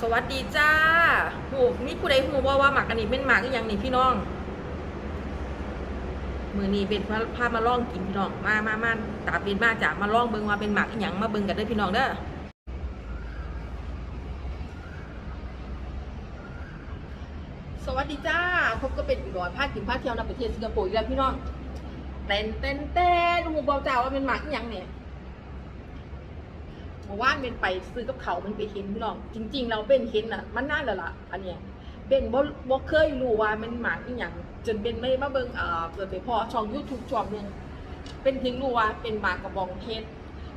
สวัสดีจ้าหูนี่ผู้ใดหูว่าว่าหมักอันนี้เป็นหมักอหย่างนี้พี่น้อง มือนี้เป็นพาพมาล่องกินพี่น้อง มามามาตาเป็นมาจากมาล่องเบิงว่าเป็นหมักอย่างมาเบิงกันเด้อพี่น้องเด้อสวัสดีจ้าพบก็เป็นอีกหน่อยพากินพาเที่ยวในประเทศสิงคโปร์อีกแล้วพี่น้องเต้นเต้นเต้นหูเบาจ้าว่าเป็นหมักอย่างเนี่ย เมื่อวานเป็นไปซื้อกับเขามันไปเห็นพี่น้อง จริง ๆ เราเป็นเห็นอะ มันน่าและละอันเนี้ยเป็นบ่บ่เคยรู้ว่ามันหมากอีหยังจนเป็นไม่มาเบิ่งเอ่อเปิดไปพอช่อง YouTube ช่องหนึงเป็นถึงรู้ว่าเป็นหมากกระบองเพชร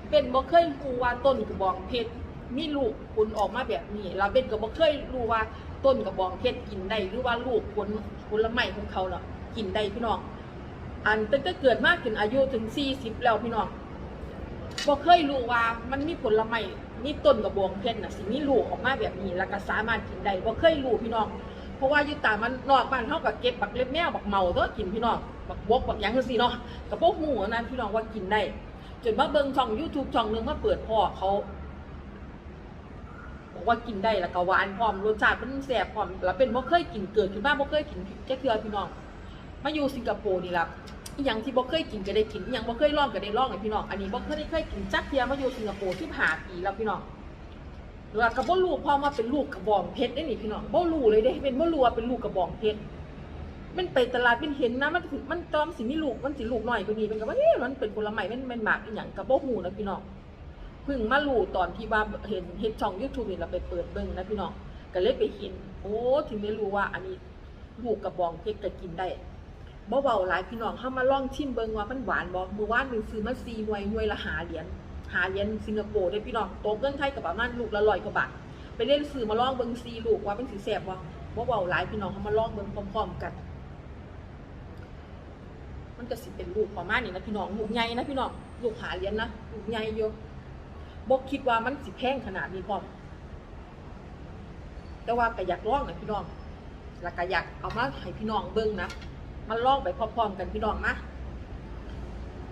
เป็นบ่เคยรู้ว่าต้นกระบองเพชรมีลูกผลออกมาแบบนี้แล้วเป็นก็บ่เคยรู้ว่าต้นกระบองเพชรกินได้หรือว่าลูกผลผลไม้ของเขาเนาะกินได้พี่น้องอันตั้งแต่เกิดมากถึงอายุถึง40แล้วพี่น้อง บ่เคยรู้ว่ามันมีผลไม้มีต้นกระบองเพชรน่ะสิมีลูกออกมาแบบนี้แล้วก็สามารถกินได้บ่เคยรู้พี่น้อง เพราะว่าอยู่ต่ามันนอกบ้านเฮาก็เก็บบักเล็บแมวบักเมาตัวกินพี่น้องบักบกบักหยังจังซี่เนาะก็บ่ฮู้อันนั้นพี่น้องว่ากินได้จนมาเบิ่งช่อง YouTube ช่องหนึงมาเปิดพ่อเขาบอกว่ากินได้แล้วก็หวานพร้อมรสชาติมันแซ่บพร้อมแล้วเป็นบ่เคยกินเกิดขึ้นมาบ่เคยกินแค่เทื่อพี่น้องมาอยู่สิงคโปร์นี่ล่ะ อหย่างที่บ่เคยกินก็ได้กินอหย่างบ่เคยลองก็ได้ลองไงพี่น้อง อันนี้บ่เคยได้เคยกินจักเทียมาอยู่สิงคโปร์ที่ผ่าปีแล้วพี่น้องแล้วก็บ่รู้พอมาเป็นลูกกระบองเพชรได้นี่พี่น้องบ่รู้เลยเด้เป็นบ่รู้ว่าเป็นลูกกระบองเพชรมันไปตลาดเป็นเห็นนะมันมันตอมสิมีลูกมันสิลูกหน้อยกว่านี้เป็นก็ว่าเอ๊ะมันเป็นผลไม้มันมันหมากอีหยังก็บ่ฮู้นะพี่น้องเพิ่งมารู้ตอนที่ว่าเห็นเฮ็ดช่อง YouTube นี่เราไปเปิดเบิ่งนะพี่น้องก็เลยไปเห็น โอ้ถึงได้รู้ว่าอันนี้ลูกกระบองเพชรก็กินได้ บ่เบาหลายพี่น้องเฮามาล่องชิมเบิงว่ามันหวานบ่มือว่านหนึ่งซื้อมา4หน่วยหน่วยละ5เหรียญ5เหรียญสิงคโปร์ได้พี่น้องโตเงินไทยก็ประมาณลูกละ100กว่าบาทไปเล่นซื้อมาล่องเบิ่ง4ลูกว่ามันสิแซ่บบ่บ่เบาหลายพี่น้องเฮามาล่องเบิงพร้อมๆกัน มันก็สิเป็นลูกประมาณนี้นะพี่น้องลูกใหญ่นะพี่น้องลูก5เหรียญนะลูกใหญ่อยู่บ่คิดว่ามันสิแพงขนาดนี้พร้อมแต่ว่าก็อยากล่องนะพี่น้องแล้วก็อยากเอามาให้พี่น้องเบิ่งนะ มันลอกไปพร้อมๆกันพี่น้องนะ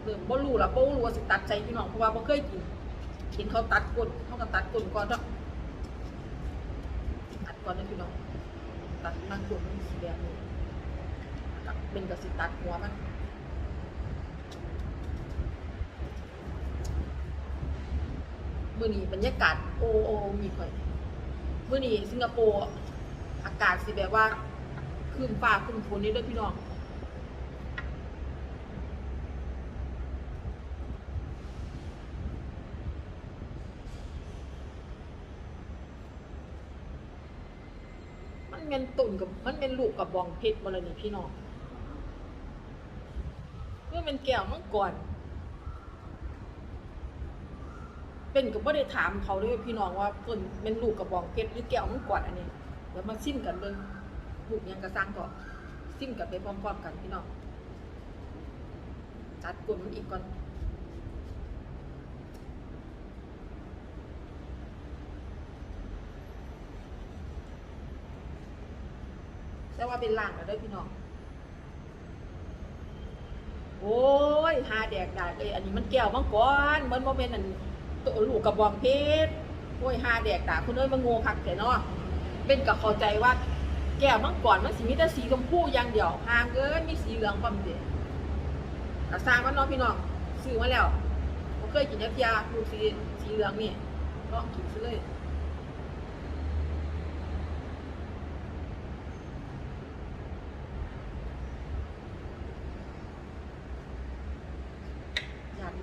เริ่มบ่รู้ละบ่รู้ว่าสิตัดใจพี่น้องเพราะว่าบ่เคยกินกินเขาตัดก้นเขาก็ตัดก้นก่อนเนาะตัดก่อนนะพี่น้องตัดนั่งก้นมันสีแบบนี้ตัดเป็นก็สิตัดหัวมันมื้อนี้บรรยากาศโอโอมีข่อยมื้อนี้สิงคโปร์อากาศสิแบบว่าคืนฟ้าคืนฝนนี่ด้วยพี่น้อง มัน เป็นตุ่นกับมันเป็นลูกกับบองเพชรมาเลยนี่พี่น้องเมื่อเป็นแก้วมังกรเป็นก็ไม่ได้ถามเขาด้วยพี่น้องว่าเพิ่นเป็นลูกกับบองเพชรหรือแก้วมังกรอันนี้เดี๋ยวมาซิมกันเบิ่งลูกยังกระซังก็ซิ่มกันไปพร้อมๆกันพี่น้องจัดกลุ่มมันอีกก่อน ว่าเป็นล่างแล้วด้วยพี่น้อง โอ้ยหาแดกดาดเลยอันนี้มันแก้วมังกรมันโมเมนต์อันตัวลูกกระบองเพชรโอ้ยหาแดกดาดคุณเอ้ยมันโง่คักแต่เนาะเป็นกับเข้าใจว่า แก้วมังกรมันสิมีแต่สีชมพูอย่างเดียวห่างเกินมีสีเหลืองปั๊มเดียวกระซางมันเนาะพี่น้องซื้อมาแล้วผมเคยกินยักษ์ยาดูสีสีเหลืองนี่ลองกินซะเลย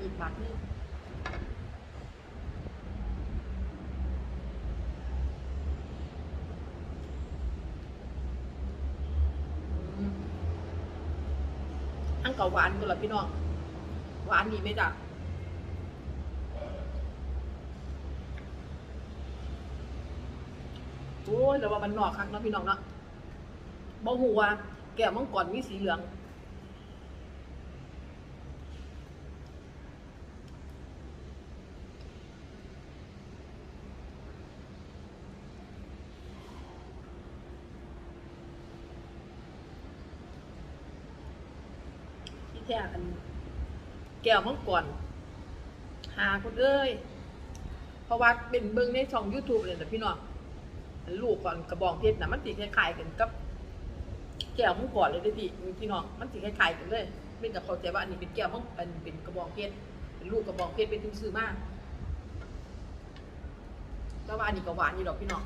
อยากมีบัตรนี่อืมอันก็หวานกันละพี่น้อง หวานดีไหมจ๊ะโอ้ยแต่ว่ามันหนอกคักเนาะพี่น้องเนาะบ่หูว่าแก้วมังกรมีสีเหลือง ที่ แท้อันแก้วมังกรหาคนเอ้ยเพราะว่าเป็นเบิ่งในช่อง YouTube เลยนะพี่น้องลูกก่อนกระบองเพชรนะมันสีคล้ายๆกันกับแก้วมังกรเลยเด้อพี่พี่น้องมันสีคล้ายๆกันเลยเป็นกับเขาใจว่าอันนี้เป็นแก้วมังอันนี้เป็นกระบองเพชรเป็นลูกกระบองเพชรเป็นที่ซื้อมากแต่ว่าอันนี้ก็หวานอยู่ดอกพี่น้อง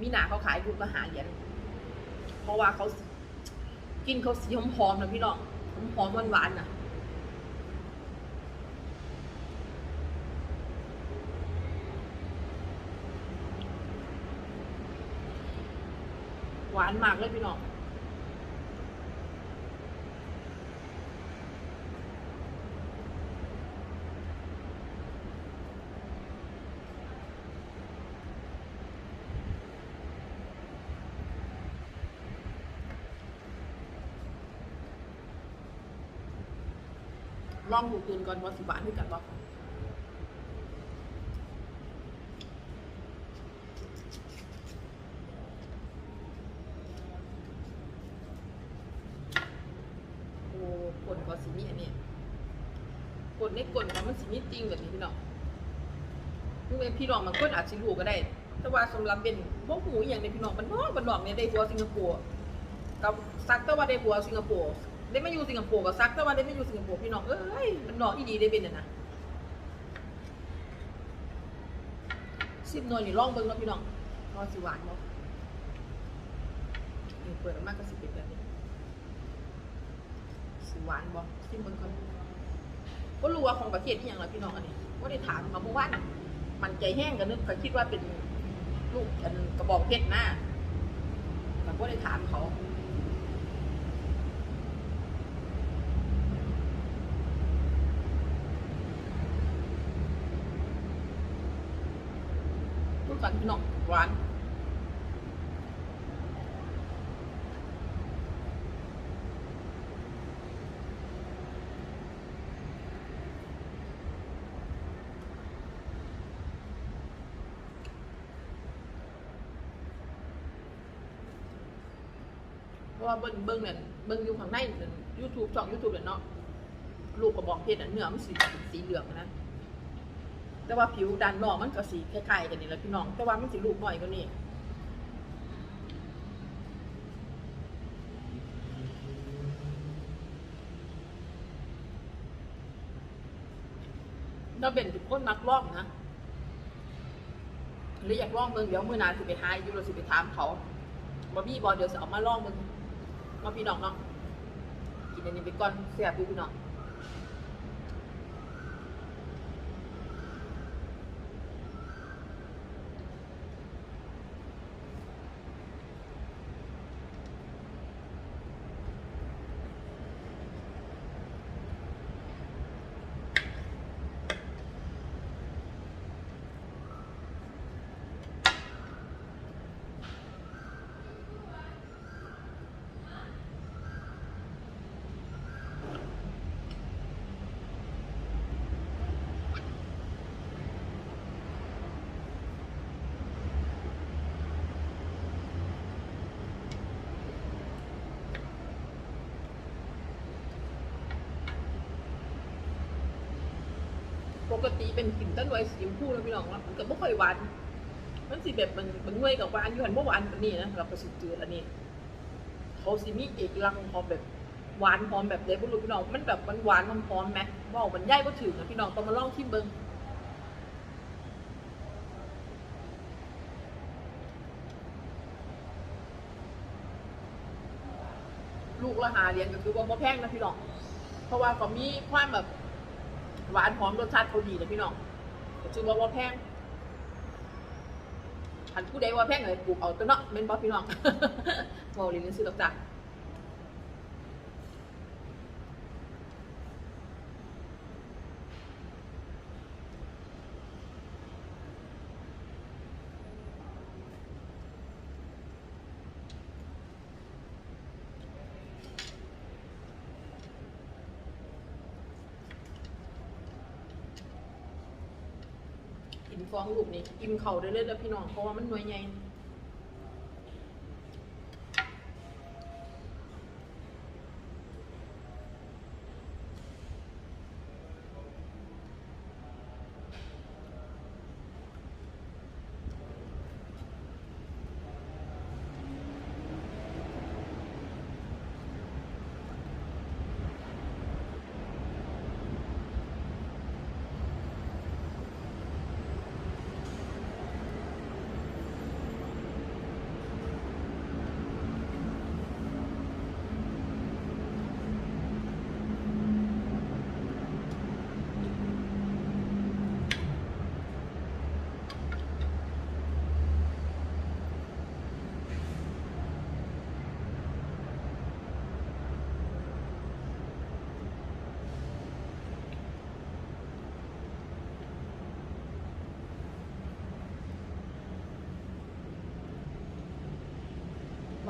มีหนาเขาขายลูกละหาเหรียญเพราะว่าเขากินเขาสีหอมๆนะพี่น้อง หอมหวานๆนะหวานมากเลยพี่น้อง ลองดูตื่นก่อนว่าสิหวานด้วยกันบ่โอ้กลก็สิ มีอันเนี้ยกลในกลก็มันสิมีจริงแบบนี้พี่น้องคือเป็นพี่น้องบางคนอาจสิรู้ก็ได้ แต่ว่าสำหรับเป็นพวกหูอย่างในพี่น้องมันน้องมันน้องเนี่ยได้ผัวสิงคโปร์กับซักแต่ว่าได้ผัวสิงคโปร์ ได้มาอยู่สิงคโปร์กับซักแต่ว่าได้มาอยู่สิงคโปร์พี่น้องเอ้ยมันนองอีดีได้เป็นน่ะนะสิบหน่วยนี่ลองเบิ่งเนาะพี่น้องนอสิหวานเนาะนี่เปิดออกมากก็สิเป็นแบบนี้สิหวานบ่ชิมเบิ่งก่อนก็รู้ว่าของประเทศที่อยังล่ะพี่น้องอันนี้ว่าได้ถามมาเมื่อวานมันใจแห้งกันนึกก็คิดว่าเป็นลูกอันกระบอกเพชรนะแต่ก็ได้ถามเขา ทุ กันพี่น้องหวานเพราะว่าเบิ้งเบิ้งเนี่ยเบิ้งอยู่ข้างในยูทูบช่องยูทูบเนี่ยเนาะลูกกระบอกเพชรอะเนื้อมันสีสีเหลืองนะ แต่ว่าผิวด้านนอกมันก็สีคล้ายๆกันนี่แหละพี่น้อง แต่ว่ามันสีลูกหน่อยกว่านี้เราเป็นทุกคนมักลองนะหรืออยากลองเบิ่งเดี๋ยวมื้อหนาสิไปหาอยู่เราสิไปถามเขาบ่มีบ่เดี๋ยวสิเอามาลองเบิ่งมาพี่น้องเนาะกินอันนี้ไปก่อนแซ่บอยู่พี่น้อง ปกติเป็นกลิ่นต้นไม้สีชมพูแล้วพี่น้องว่ามันก็บ่ค่อยหวานมันสิแบบมันมันหน่วยกับหวานอยู่หันบ่หวานปานนี้นะกับประสิทธิ์จืดอันนี้เขาสิมีเอกลักษณ์ของแบบหวานหอมแบบเดบุรุษพี่น้องมันแบบมันหวานมันหอมไหมบอกมันย่ายบ่ถึงนะพี่น้องต้องมาลองชิมเบิ่งลูกละหาเรียญก็คือว่าบ่แพงนะพี่น้อง เพราะว่าเขามีความแบบ หวานหอมรสชาติเขาดีนะพี่น้องชื่อว่าว่าแพงอันผู้ใดว่าแพงเลยปลูกเอาตัวเนาะเม่นบอพี่น้องบอกเลยนซื้อดอกจ้ะ ฟองลูกนี่กินเข่าได้เลยแล้วพี่น้องเพราะว่ามันหน่วยใหญ่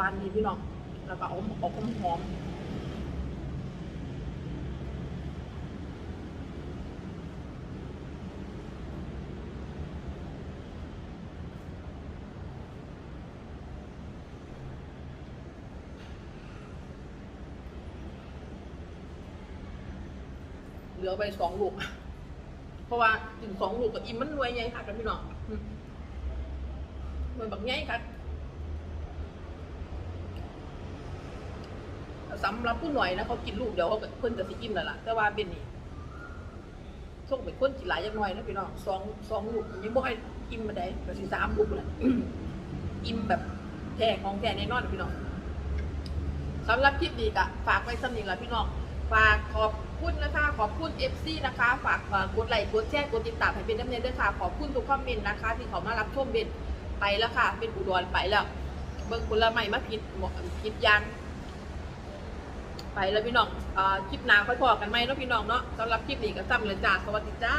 วานดีพี่น้องแล้วก็เอาออกหอมเหลือไปสองลูก เพราะว่าถึงสองลูกกับอิ่มมันรวยไงค่ะกันพี่น้องมรวยแบบไงค่ะ สำหรับผู้หน่อยนะเขากินลูกเดี๋ยวเขาเพิ่นจะสิอิ่มแล้วล่ะ แต่ว่าเป็นนี่ส่งเป็นคนกินหลายอย่างน้อยนะพี่น้องสองสองลูกยังบ่ให้อิ่มมาได้ก็สิสามลูกแหละอิ่มแบบแท้ของแท้แน่นอนพี่น้องสำหรับคลิปนี้ก็ฝากไว้สำนึกละพี่น้องฝากขอบคุณนะคะขอบคุณ FC นะคะ ฝากกดไลค์กดแชร์กดติดตามให้เป็นน้ำเนยด้วยค่ะขอบคุณทุกคอมเมนต์นะคะ ที่เขามารับชมเบนไปแล้วค่ะ เป็นอุดรไปแล้ว เบิ่งผลไม้มาผิดผิดยาง ไปแล้วพี่น้องอคลิปหน้าค่อยพอกันไหมเนาะพี่น้องเนาะสำหรับคลิปนี้ก็ซ้ำเลยจ้าสวัสดีจ้า